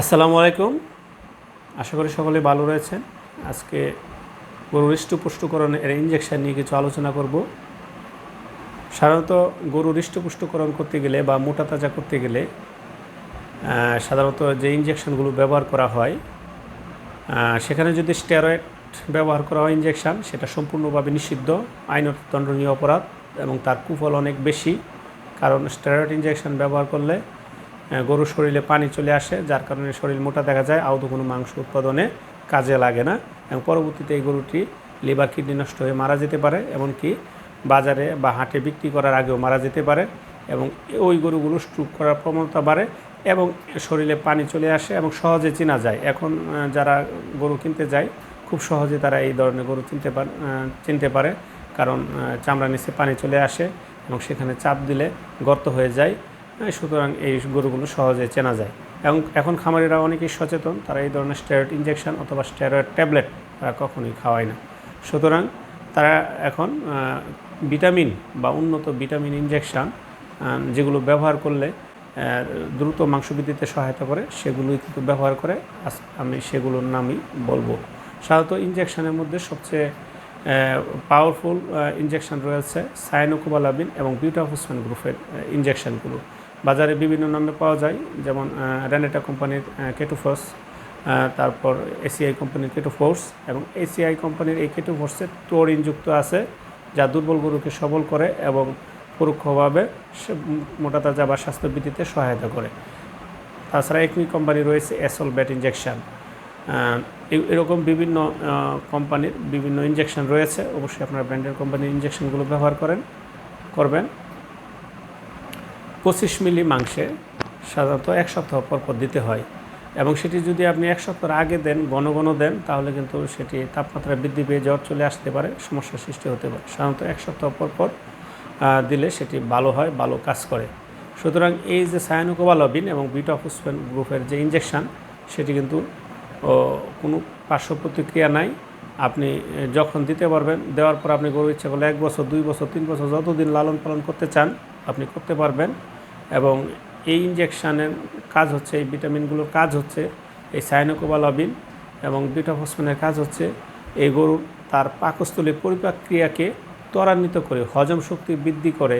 আসসালামু আলাইকুম। আশা করি সকলে ভালো রয়েছেন। আজকে গরুর হৃষ্টপুষ্টকরণের ইঞ্জেকশন নিয়ে কিছু আলোচনা করব। সাধারণত গরুর হৃষ্টপুষ্টকরণ করতে গেলে বা মোটা তাজা করতে গেলে সাধারণত যে ইঞ্জেকশনগুলো ব্যবহার করা হয় সেখানে যদি স্টেরয়েড ব্যবহার করা হয় ইঞ্জেকশন সেটা সম্পূর্ণভাবে নিষিদ্ধ। আইনত দণ্ডনীয় অপরাধ এবং তার কুফল অনেক বেশি। কারণ স্টেরয়েড ইঞ্জেকশন ব্যবহার করলে গরুর শরীরে পানি চলে আসে, যার কারণে শরীর মোটা দেখা যায়, আদৌ কোনো মাংস উৎপাদনে কাজে লাগে না। এবং পরবর্তীতে এই গরুটি লিভার কিডনি নষ্ট হয়ে মারা যেতে পারে, এমনকি বাজারে বা হাটে বিক্রি করার আগেও মারা যেতে পারে এবং ওই গরুগুলো স্ট্রোক করার প্রবণতা বাড়ে এবং শরীরে পানি চলে আসে এবং সহজে চেনা যায়। এখন যারা গরু কিনতে যায়, খুব সহজে তারা এই ধরনের গরু চিনতে পারে চিনতে পারে। কারণ চামড়া নিচে পানি চলে আসে এবং সেখানে চাপ দিলে গর্ত হয়ে যায়। সুতরাং এই গরুগুলো সহজে চেনা যায়। এবং এখন খামারিরা অনেকেই সচেতন, তারা এই ধরনের স্টেরয়েড ইঞ্জেকশন অথবা স্টেরয়েড ট্যাবলেট তারা কখনোই খাওয়ায় না। সুতরাং তারা এখন ভিটামিন বা উন্নত ভিটামিন ইঞ্জেকশন যেগুলো ব্যবহার করলে দ্রুত মাংস বৃদ্ধিতে সহায়তা করে, সেগুলোই কিন্তু ব্যবহার করে। আমি সেগুলোর নামই বলব। সাধারণত ইঞ্জেকশানের মধ্যে সবচেয়ে পাওয়ারফুল ইঞ্জেকশান রয়েছে সাইনোকোবালাবিন এবং বিউটাফোসফেন গ্রুপের ইঞ্জেকশনগুলো বাজারে বিভিন্ন নামে পাওয়া যায়, যেমন রেনেটা কোম্পানির কেটোফস তারপর এসিআই কোম্পানির কেটোফোর্স এবং এসিআই কোম্পানির এই কেটোফোর্সে টোরিনযুক্ত আছে, যা দুর্বল গরুকে সবল করে এবং পরোক্ষভাবে মোটা তাজা বা স্বাস্থ্য বৃদ্ধিতে সহায়তা করে। তাছাড়া একমি কোম্পানি রয়েছে এসল ব্যাট ইঞ্জেকশন এরকম বিভিন্ন কোম্পানির বিভিন্ন ইঞ্জেকশন রয়েছে, অবশ্যই আপনার ব্র্যান্ডের কোম্পানির ইঞ্জেকশনগুলো ব্যবহার করেন, করবেন। পঁচিশ মিলি মাংসে সাধারণত এক সপ্তাহ পর পর দিতে হয়। এবং সেটি যদি আপনি এক সপ্তাহ আগে দেন, ঘন ঘন দেন, তাহলে কিন্তু সেটি তাপমাত্রা বৃদ্ধি পেয়ে জ্বর চলে আসতে পারে, সমস্যার সৃষ্টি হতে পারে। সাধারণত এক সপ্তাহ পর পর দিলে সেটি ভালো হয়, ভালো কাজ করে। সুতরাং এই যে সায়ানোকোবালবিন এবং বিটাফুসফেন গ্রুপের যে ইঞ্জেকশন সেটি কিন্তু কোনো পার্শ্ব প্রতিক্রিয়া নাই। আপনি যখন দিতে পারবেন, দেওয়ার পর আপনি গরু ইচ্ছা করলে এক বছর, দুই বছর, তিন বছর যতদিন লালন পালন করতে চান, আপনি করতে পারবেন। এবং এই ইঞ্জেকশানের কাজ হচ্ছে এই ভিটামিনগুলোর কাজ হচ্ছে এই সাইনোকোবালবিন এবং বিটাফসফেনের কাজ হচ্ছে এই গরুর তার পাকস্থলী পরিপাক ক্রিয়াকে ত্বরান্বিত করে হজম শক্তি বৃদ্ধি করে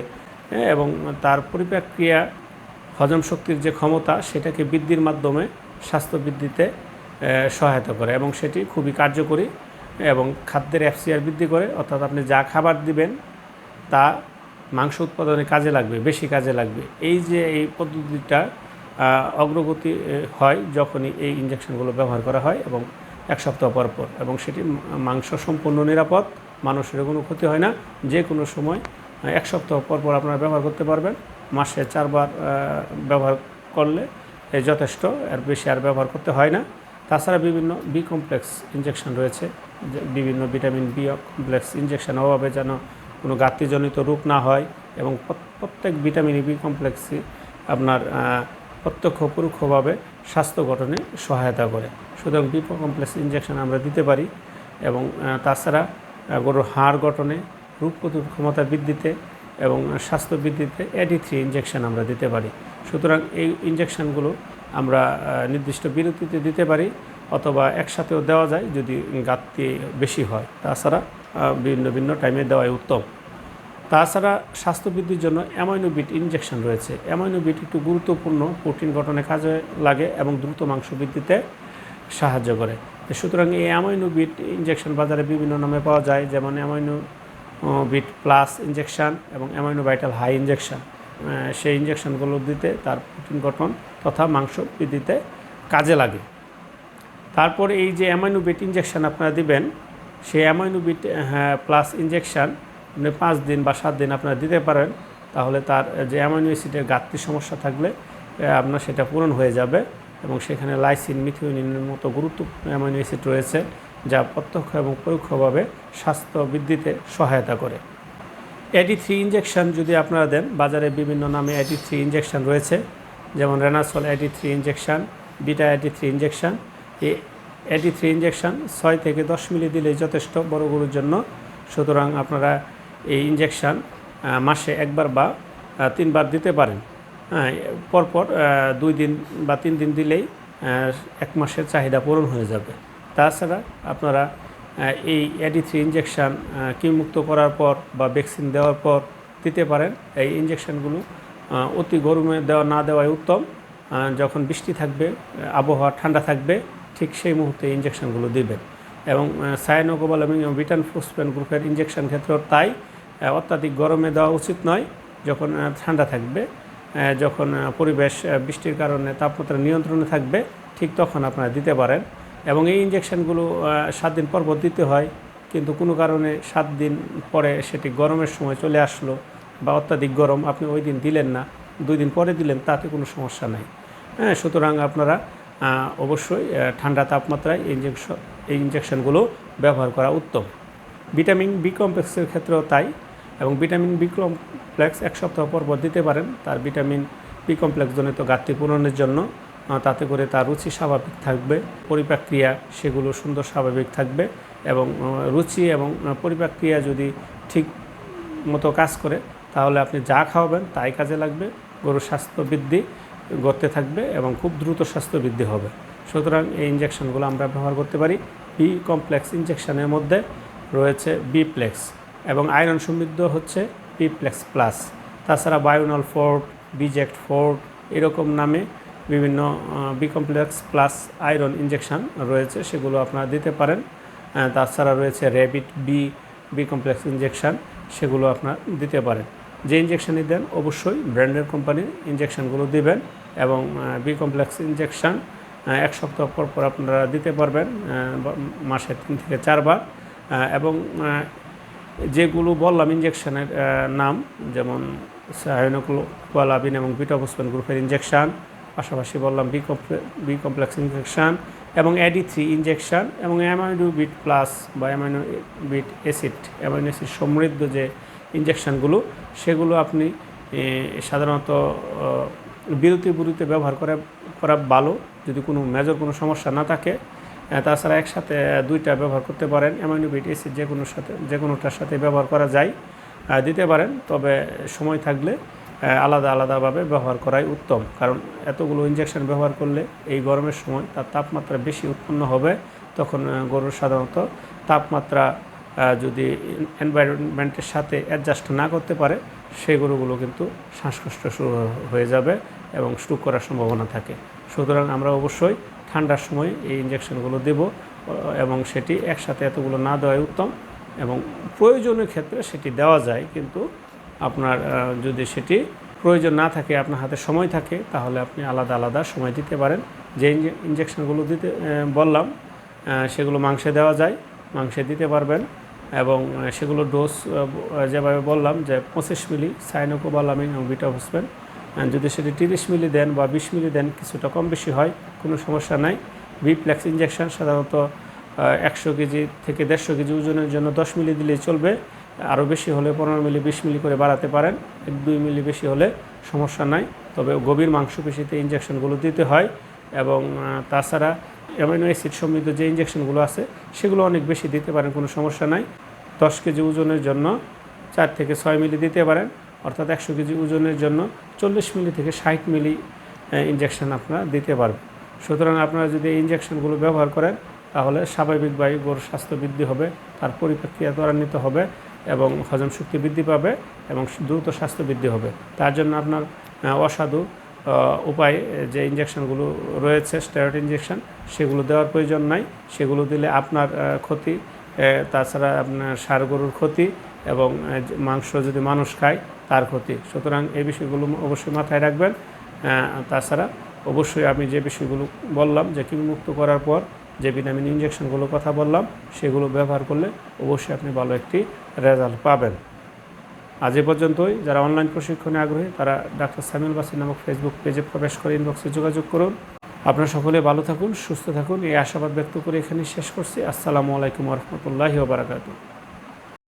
হ্যাঁ, এবং তার পরিপাক ক্রিয়া হজম শক্তির যে ক্ষমতা সেটাকে বৃদ্ধির মাধ্যমে স্বাস্থ্য বৃদ্ধিতে সহায়তা করে এবং সেটি খুবই কার্যকরী এবং খাদ্যের এফসিআর বৃদ্ধি করে। অর্থাৎ আপনি যা খাবার দিবেন তা মাংস উৎপাদনে কাজে লাগবে, বেশি কাজে লাগবে। এই যে এই পদ্ধতিটা অগ্রগতি হয় যখনই এই ইঞ্জেকশনগুলো ব্যবহার করা হয় এবং এক সপ্তাহ পর পর। এবং সেটি মাংস সম্পূর্ণ নিরাপদ, মানুষের কোনো ক্ষতি হয় না। যে কোনো সময় এক সপ্তাহ পর পর আপনারা ব্যবহার করতে পারবেন। মাসে চারবার ব্যবহার করলে যথেষ্ট আর বেশি আর ব্যবহার করতে হয় না। তাছাড়া বিভিন্ন বি কমপ্লেক্স ইঞ্জেকশন রয়েছে বিভিন্ন ভিটামিন বি কমপ্লেক্স ইঞ্জেকশন অভাবে যেন কোনো ঘাটতিজনিত রোগ না হয় এবং প্রত্যেক ভিটামিন বি কমপ্লেক্সই আপনার প্রত্যক্ষ পরোক্ষভাবে স্বাস্থ্য গঠনে সহায়তা করে। সুতরাং বি কমপ্লেক্স ইঞ্জেকশন আমরা দিতে পারি এবং তাছাড়া গরুর হাড় গঠনে রোগ প্রতিরোধ ক্ষমতা বৃদ্ধিতে এবং স্বাস্থ্য বৃদ্ধিতে এডি থ্রি ইঞ্জেকশন আমরা দিতে পারি। সুতরাং এই ইঞ্জেকশনগুলো আমরা নির্দিষ্ট বিরতিতে দিতে পারি অথবা একসাথেও দেওয়া যায় যদি ঘাটতি বেশি হয়। তাছাড়া ভিন্ন ভিন্ন টাইমে দেওয়াই উত্তম। তাছাড়া স্বাস্থ্য বৃদ্ধির জন্য অ্যামাইনোবিট ইনজেকশন রয়েছে। অ্যামাইনোবিট একটু গুরুত্বপূর্ণ, প্রোটিন গঠনে কাজে লাগে এবং দ্রুত মাংস বৃদ্ধিতে সাহায্য করে। সুতরাং এই অ্যামাইনোবিট ইনজেকশন বাজারে বিভিন্ন নামে পাওয়া যায়, যেমন অ্যামাইনো বিট প্লাস ইনজেকশন এবং অ্যামাইনো ভাইটাল হাই ইনজেকশন। সেই ইনজেকশনগুলো দিতে তার প্রোটিন গঠন তথা মাংস বৃদ্ধিতে কাজে লাগে। তারপর এই যে অ্যামাইনোবিট ইঞ্জেকশন আপনারা দিবেন, সেই অ্যামাইনোবিট হ্যাঁ প্লাস ইঞ্জেকশন আপনি পাঁচ দিন বা সাত দিন আপনারা দিতে পারেন, তাহলে তার যে অ্যামাইনো অ্যাসিডের ঘাটতি সমস্যা থাকলে আপনার সেটা পূরণ হয়ে যাবে এবং সেখানে লাইসিন মিথিউনিনের মতো গুরুত্বপূর্ণ অ্যামাইনো অ্যাসিড রয়েছে যা প্রত্যক্ষ এবং পরোক্ষভাবে স্বাস্থ্য বৃদ্ধিতে সহায়তা করে। এডি থ্রি ইঞ্জেকশন যদি আপনারা দেন, বাজারে বিভিন্ন নামে এডি থ্রি ইঞ্জেকশন রয়েছে, যেমন Renasol AD three injection beta AD three injection এই এডি থ্রি ইঞ্জেকশন ছয় থেকে দশ মিলি দিলেই যথেষ্ট বড় গরুর জন্য। সুতরাং আপনারা এই ইঞ্জেকশন মাসে একবার বা তিনবার দিতে পারেন। হ্যাঁ পরপর দুই দিন বা তিন দিন দিলেই এক মাসের চাহিদা পূরণ হয়ে যাবে। তাছাড়া আপনারা এই এডি থ্রি ইঞ্জেকশান কিমুক্ত করার পর বা ভ্যাকসিন দেওয়ার পর দিতে পারেন। এই ইঞ্জেকশানগুলো অতি গরমে দেওয়া, না দেওয়াই উত্তম। যখন বৃষ্টি থাকবে, আবহাওয়া ঠান্ডা থাকবে, ঠিক সেই মুহূর্তে ইঞ্জেকশনগুলো দিবেন। এবং সায়ানোকোবালামিন এবং বিটান ফোসপেন গ্রুপের ইঞ্জেকশন ক্ষেত্রেও তাই। অত্যাধিক গরমে দেওয়া উচিত নয়, যখন ঠান্ডা থাকবে যখন পরিবেশ বৃষ্টির কারণে তাপমাত্রা নিয়ন্ত্রণে থাকবে, ঠিক তখন আপনারা দিতে পারেন। এবং এই ইঞ্জেকশনগুলো সাত দিন পর দিতে হয়, কিন্তু কোনো কারণে সাত দিন পরে সেটি গরমের সময় চলে আসলো বা অত্যাধিক গরম আপনি ওই দিন দিলেন না, দুই দিন পরে দিলেন, তাতে কোনো সমস্যা নাই। হ্যাঁ সুতরাং আপনারা অবশ্যই ঠান্ডা তাপমাত্রায় ইঞ্জেকশন এই ইঞ্জেকশনগুলো ব্যবহার করা উত্তম। ভিটামিন বি কমপ্লেক্সের ক্ষেত্রেও তাই এবং ভিটামিন বি কমপ্লেক্স এক সপ্তাহ পর পর দিতে পারেন। তার ভিটামিন বি কমপ্লেক্স জনিত ঘাটতি পূরণের জন্য তাতে করে তার রুচি স্বাভাবিক থাকবে পরিপাক ক্রিয়া সেগুলো সুন্দর স্বাভাবিক থাকবে এবং রুচি এবং আহ, পরিপাক ক্রিয়া যদি ঠিক মতো কাজ করে তাহলে আপনি যা খাওয়াবেন তাই কাজে লাগবে গরুর স্বাস্থ্য বৃদ্ধি করতে থাকবে এবং খুব দ্রুত স্বাস্থ্য বৃদ্ধি হবে। সুতরাং এই ইঞ্জেকশনগুলো আমরা ব্যবহার করতে পারি। বি কমপ্লেক্স ইঞ্জেকশনের মধ্যে রয়েছে বি প্লেক্স এবং আয়রন সমৃদ্ধ হচ্ছে বি প্লেক্স প্লাস তাছাড়া বায়োনল ফোর্ট বিজেক্ট ফোর্ট এরকম নামে বিভিন্ন B complex plus iron injection রয়েছে, সেগুলো আপনারা দিতে পারেন। তাছাড়া রয়েছে rabbit B B complex injection সেগুলো আপনার দিতে পারেন। যে ইঞ্জেকশনই দেন, অবশ্যই ব্র্যান্ডের কোম্পানির ইঞ্জেকশনগুলো দিবেন এবং বি কমপ্লেক্স ইঞ্জেকশন এক সপ্তাহ পর পর আপনারা দিতে পারবেন মাসে তিন থেকে চারবার। এবং যেগুলো বললাম ইঞ্জেকশনের নাম, যেমন সায়নোকুলাবিন এবং বিটাবুসপেন গ্রুপের ইঞ্জেকশন পাশাপাশি বললাম বি বি কমপ্লেক্স ইঞ্জেকশন এবং এডি থ্রি ইঞ্জেকশন এবং অ্যামাইনো বিট প্লাস বা amino beat acid amino acid সমৃদ্ধ যে ইঞ্জেকশনগুলো সেগুলো আপনি সাধারণত বিরতি বিরতিতে ব্যবহার করা করা ভালো। যদি কোনো মেজর কোনো সমস্যা না থাকে তাছাড়া একসাথে দুইটা ব্যবহার করতে পারেন অ্যামাইনো বিট অ্যাসিড যে কোনো সাথে, যে কোনোটার সাথে ব্যবহার করা যায়। দিতে পারেন, তবে সময় থাকলে আলাদা আলাদাভাবে ব্যবহার করাই উত্তম। কারণ এতগুলো ইঞ্জেকশন ব্যবহার করলে এই গরমের সময় তার তাপমাত্রা বেশি উৎপন্ন হবে। তখন গরুর সাধারণত তাপমাত্রা যদি এনভায়রনমেন্টের সাথে অ্যাডজাস্ট না করতে পারে, সেই গরুগুলো কিন্তু শ্বাসকষ্ট শুরু হয়ে যাবে এবং স্ট্রোক করার সম্ভাবনা থাকে। সুতরাং আমরা অবশ্যই ঠান্ডার সময় এই ইঞ্জেকশনগুলো দেব, এবং সেটি একসাথে এতগুলো না দেওয়াই উত্তম এবং প্রয়োজনীয় ক্ষেত্রে সেটি দেওয়া যায়, কিন্তু আপনার যদি সেটি প্রয়োজন না থাকে, আপনার হাতে সময় থাকে, তাহলে আপনি আলাদা আলাদা সময় দিতে পারেন। যে ইঞ্জে- ইঞ্জেকশনগুলো দিতে বললাম সেগুলো মাংসে দেওয়া যায়, মাংসে দিতে পারবেন এবং সেগুলো ডোজ যেভাবে বললাম যে পঁচিশ মিলি সাইনোকোবালামিন এবং বিটাফসপেন যদি সেটি তিরিশ মিলি দেন বা বিশ মিলি দেন, কিছুটা কম বেশি হয়, কোনো সমস্যা নাই। বিপ্লেক্স ইঞ্জেকশন সাধারণত একশো কেজি থেকে দেড়শো কেজি ওজনের জন্য দশ মিলি দিলেই চলবে। আরও বেশি হলে পনেরো মিলি, বিশ মিলি করে বাড়াতে পারেন। এক দুই মিলি বেশি হলে সমস্যা নাই। তবে গভীর মাংসপেশিতে ইঞ্জেকশনগুলো দিতে হয় এবং তাছাড়া অ্যামাইনো অ্যাসিড সমৃদ্ধ যে ইঞ্জেকশনগুলো আছে, সেগুলো অনেক বেশি দিতে পারেন, কোনো সমস্যা নাই। দশ কেজি ওজনের জন্য চার থেকে ছয় মিলি দিতে পারেন। অর্থাৎ একশো কেজি ওজনের জন্য চল্লিশ মিলি থেকে ষাট মিলি ইঞ্জেকশন আপনারা দিতে পারবেন। সুতরাং আপনারা যদি এই ইঞ্জেকশনগুলো ব্যবহার করেন, তাহলে স্বাভাবিকভাবেই গরুর স্বাস্থ্য বৃদ্ধি হবে, তার পরিপ্রেক্ষিয়া ত্বরান্বিত হবে এবং হজম শক্তি বৃদ্ধি পাবে এবং দ্রুত স্বাস্থ্য বৃদ্ধি হবে। তার জন্য আপনার অসাধু উপায় যে ইঞ্জেকশনগুলো রয়েছে স্টেরয়েড ইঞ্জেকশন সেগুলো দেওয়ার প্রয়োজন নাই। সেগুলো দিলে আপনার ক্ষতি তাছাড়া আপনার সার গরুর ক্ষতি এবং মাংস যদি মানুষ খায় তার ক্ষতি। সুতরাং এই বিষয়গুলো অবশ্যই মাথায় রাখবেন। তাছাড়া অবশ্যই আমি যে বিষয়গুলো বললাম, যে কৃমিমুক্ত করার পর যে ভিটামিন ইঞ্জেকশনগুলোর কথা বললাম, সেগুলো ব্যবহার করলে অবশ্যই আপনি ভালো একটি রেজাল্ট পাবেন। আজ এ পর্যন্তই। যারা অনলাইন প্রশিক্ষণে আগ্রহী, তারা ডাক্তার সামিল বাসি নামক ফেসবুক পেজে প্রবেশ করে ইনবক্সে যোগাযোগ করুন। আপনারা সকলে ভালো থাকুন, সুস্থ থাকুন। এই আশাবাদ ব্যক্ত করে এখানে শেষ করছি। আসসালামু আলাইকুম রহমতুল্লাহি ওবরাকাতু